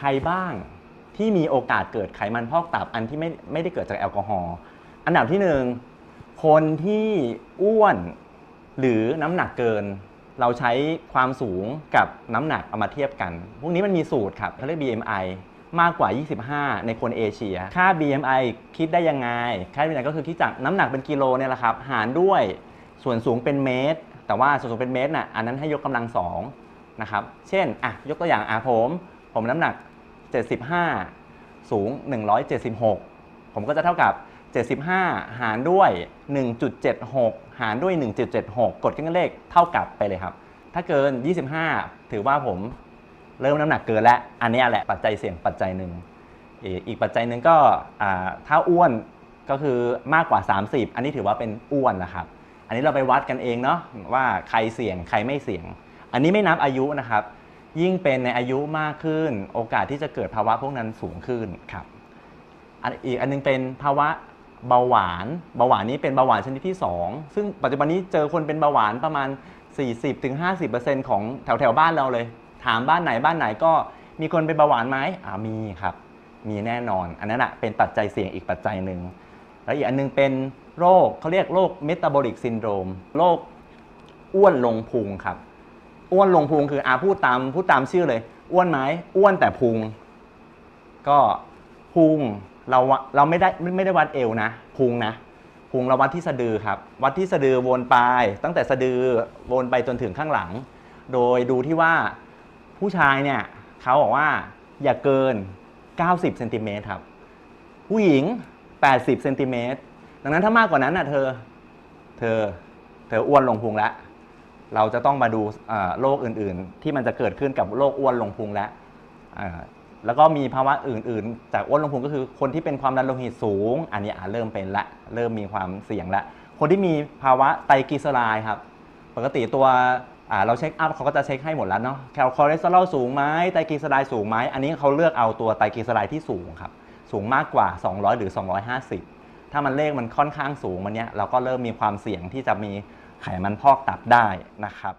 ใครบ้างที่มีโอกาสเกิดไขมันพอกตับอันที่ไม่ไม่ได้เกิดจากแอลกอฮอล์อันดับที่หนึ่งคนที่อ้วนหรือน้ำหนักเกิน เราใช้ความสูงกับน้ำหนักเอามาเทียบกัน พวกนี้มันมีสูตรครับเขาเรียก BMI มากกว่า 25 ในคนเอเชีย ค่า BMI คิดได้ยังไง ค่า BMI ก็คือคิดจากน้ำหนักเป็นกิโลเนี่ยแหละครับ หารด้วยส่วนสูงเป็นเมตร แต่ว่าส่วนสูงเป็นเมตรน่ะ อันนั้นให้ยกกำลังสองนะครับ เช่น อะ ยกตัวอย่างอะผม ผมน้ำหนัก 75 สูง 176 ผมก็จะเท่ากับ 75 หารด้วย 1.76 หารด้วย 1.76 กดขึ้นเลขเท่ากับไปเลยครับ ถ้าเกิน 25 ถือว่าผมเริ่มน้ำหนักเกินแล้ว อันนี้แหละปัจจัยเสี่ยงปัจจัยหนึ่ง อีกปัจจัยหนึ่งก็ถ้าอ้วนก็คือมากกว่า 30 อันนี้ถือว่าเป็นอ้วนนะครับ อันนี้เราไปวัดกันเองเนาะว่าใครเสี่ยงใครไม่เสี่ยง อันนี้ไม่นับอายุนะครับ ยิ่งเป็นในอายุมากขึ้น โอกาสที่จะเกิดภาวะพวกนั้นสูงขึ้นครับอีกอันนึงเป็นภาวะเบาหวานเบาหวานนี้เป็นเบาหวานชนิดที่ 2 ซึ่งปัจจุบันนี้เจอคนเป็นเบาหวานประมาณ 40-50%ของแถวแถวๆบ้านเราเลย ถามบ้านไหนบ้านไหนก็มีคนเป็นเบาหวานไหมอ่ามีครับ มีแน่นอน อันนั้นอะเป็นปัจจัยเสี่ยงอีกปัจจัยหนึ่งแล้วอีกอันนึงเป็นโรคเขาเรียกโรคเมตาบอลิกซินโดรมโรคอ้วนลงพุงครับ อ้วนลงพุงคืออาพูดตามพูดตามชื่อเลย อ้วนไหมอ้วนแต่พุง ก็พุงเราเราไม่ได้ไม่ได้วัดเอวนะพุงนะพุงเราวัดที่สะดือครับ วัดที่สะดือวนไป ตั้งแต่สะดือวนไปจนถึงข้างหลัง โดยดูที่ว่าผู้ชายเนี่ยเขาบอกว่าอย่าเกิน 90เซนติเมตรครับ ผู้หญิง 80เซนติเมตรดังนั้นถ้ามากกว่านั้นน่ะเธอ เธอ เธออ้วนลงพุงแล้ว เราจะต้องมาดูโรคอื่นๆ ที่มันจะเกิดขึ้นกับโรคอ้วนลงพุงแล้วแล้วก็มีภาวะอื่นๆ จากอ้วนลงพุงก็คือคนที่เป็นความดันโลหิตสูง อันนี้อะเริ่มเป็นละเริ่มมีความเสี่ยงละคนที่มีภาวะไตรกลีเซอไรด์ครับ ปกติตัวเราเช็คอัพเขาก็จะเช็คให้หมดแล้วเนาะแคลเลสเตอรอลสูงไหมไตรกลีเซอไรด์สูงไหมอันนี้เขาเลือกเอาตัวไตรกลีเซอไรด์ที่สูงครับสูงมากกว่า 200 หรือ 250 ถ้ามันเลขมันค่อนข้างสูงมันเนี้ยเราก็เริ่มมีความเสี่ยงที่จะมี ไขมันพอกตับได้นะครับ